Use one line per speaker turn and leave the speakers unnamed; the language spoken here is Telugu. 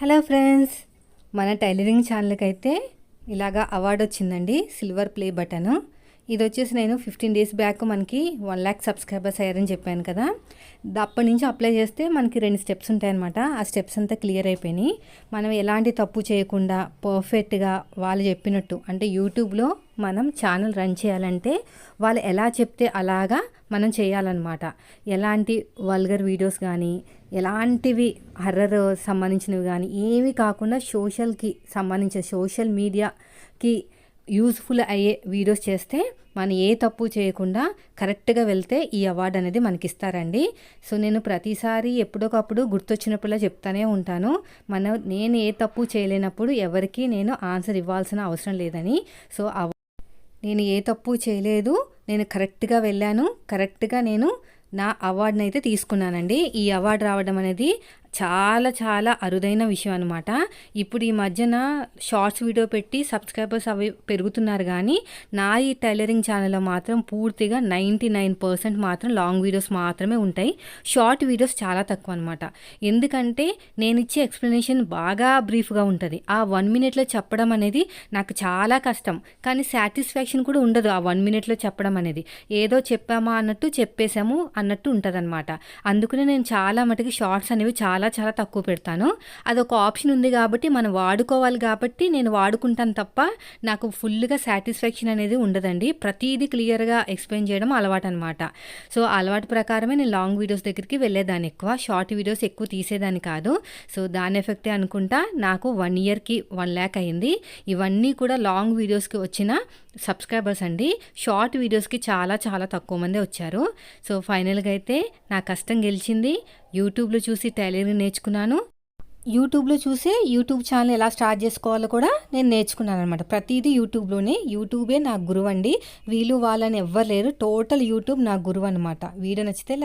హలో ఫ్రెండ్స్ మన టైలరింగ్ ఛానల్కి అయితే ఇలాగా అవార్డు వచ్చిందండి సిల్వర్ ప్లే బటన్. ఇది వచ్చేసి నేను ఫిఫ్టీన్ డేస్ బ్యాక్ మనకి వన్ ల్యాక్ సబ్స్క్రైబర్స్ అయ్యారని చెప్పాను కదా. అప్పటి నుంచి అప్లై చేస్తే మనకి రెండు స్టెప్స్ ఉంటాయన్నమాట. ఆ స్టెప్స్ అంతా క్లియర్ అయిపోయినాయి. మనం ఎలాంటి తప్పు చేయకుండా పర్ఫెక్ట్గా వాళ్ళు చెప్పినట్టు అంటే యూట్యూబ్లో మనం ఛానల్ రన్ చేయాలంటే వాళ్ళు ఎలా చెప్తే అలాగా మనం చేయాలన్నమాట. ఎలాంటి వల్గర్ వీడియోస్ కానీ ఎలాంటివి హర్రర్ సంబంధించినవి కానీ ఏమీ కాకుండా సోషల్కి సంబంధించిన సోషల్ మీడియాకి యూస్ఫుల్ అయ్యే వీడియోస్ చేస్తే మనం ఏ తప్పు చేయకుండా కరెక్ట్గా వెళ్తే ఈ అవార్డు అనేది మనకి ఇస్తారండి సో నేను ప్రతిసారి ఎప్పుడొకప్పుడు గుర్తొచ్చినప్పుడులా చెప్తానే ఉంటాను. మన నేను ఏ తప్పు చేయలేనప్పుడు ఎవరికి నేను ఆన్సర్ ఇవ్వాల్సిన అవసరం లేదని. సో నేను ఏ తప్పు చేయలేదు నేను కరెక్ట్గా వెళ్ళాను కరెక్ట్గా నేను నా అవార్డుని అయితే తీసుకున్నానండి. ఈ అవార్డు రావడం అనేది చాలా చాలా అరుదైన విషయం అనమాట ఇప్పుడు ఈ మధ్యన షార్ట్స్ వీడియో పెట్టి సబ్స్క్రైబర్స్ అవి పెరుగుతున్నారు కానీ నా ఈ టైలరింగ్ ఛానల్లో మాత్రం పూర్తిగా నైంటీ నైన్ పర్సెంట్ మాత్రం లాంగ్ వీడియోస్ మాత్రమే ఉంటాయి. షార్ట్ వీడియోస్ చాలా తక్కువ అనమాట ఎందుకంటే నేను ఇచ్చే ఎక్స్ప్లెనేషన్ బాగా బ్రీఫ్గా ఉంటుంది. ఆ వన్ మినిట్లో చెప్పడం అనేది నాకు చాలా కష్టం. కానీ సాటిస్ఫాక్షన్ కూడా ఉండదు ఆ వన్ మినిట్లో చెప్పడం అనేది. ఏదో చెప్పామా అన్నట్టు చెప్పేశాము. అన్నట్టు ఉంటుంది అందుకనే నేను చాలా మటుకు షార్ట్స్ అనేవి చాలా చాలా తక్కువ పెడతాను. అదొక ఆప్షన్ ఉంది కాబట్టి మనం వాడుకోవాలి కాబట్టి నేను వాడుకుంటాను తప్ప నాకు ఫుల్గా సాటిస్ఫాక్షన్ అనేది ఉండదండి. ప్రతిదీ క్లియర్గా ఎక్స్ప్లెయిన్ చేయడం అలవాటు అనమాట సో అలవాటు ప్రకారమే నేను లాంగ్ వీడియోస్ దగ్గరికి వెళ్ళేదాన్ని ఎక్కువ. షార్ట్ వీడియోస్ ఎక్కువ తీసేదాన్ని కాదు. సో దాని ఎఫెక్టే అనుకుంటా నాకు వన్ ఇయర్కి వన్ ల్యాక్ అయింది. ఇవన్నీ కూడా లాంగ్ వీడియోస్కి వచ్చిన సబ్స్క్రైబర్స్ అండి. షార్ట్ వీడియోస్కి చాలా చాలా తక్కువ మంది వచ్చారు. సో ఫైనల్ ఫైనల్గా అయితే నా కష్టం గెలిచింది. యూట్యూబ్లో చూసి టైలరింగ్ నేర్చుకున్నాను. యూట్యూబ్లో చూసే యూట్యూబ్ ఛానల్ ఎలా స్టార్ట్ చేసుకోవాలో కూడా నేను నేర్చుకున్నాను అనమాట ప్రతిదీ యూట్యూబ్లోనే. యూట్యూబే నా గురువు అండి వీళ్ళు వాళ్ళని ఎవ్వరు లేరు. టోటల్ యూట్యూబ్ నా గురువు అనమాట వీడియో నచ్చితే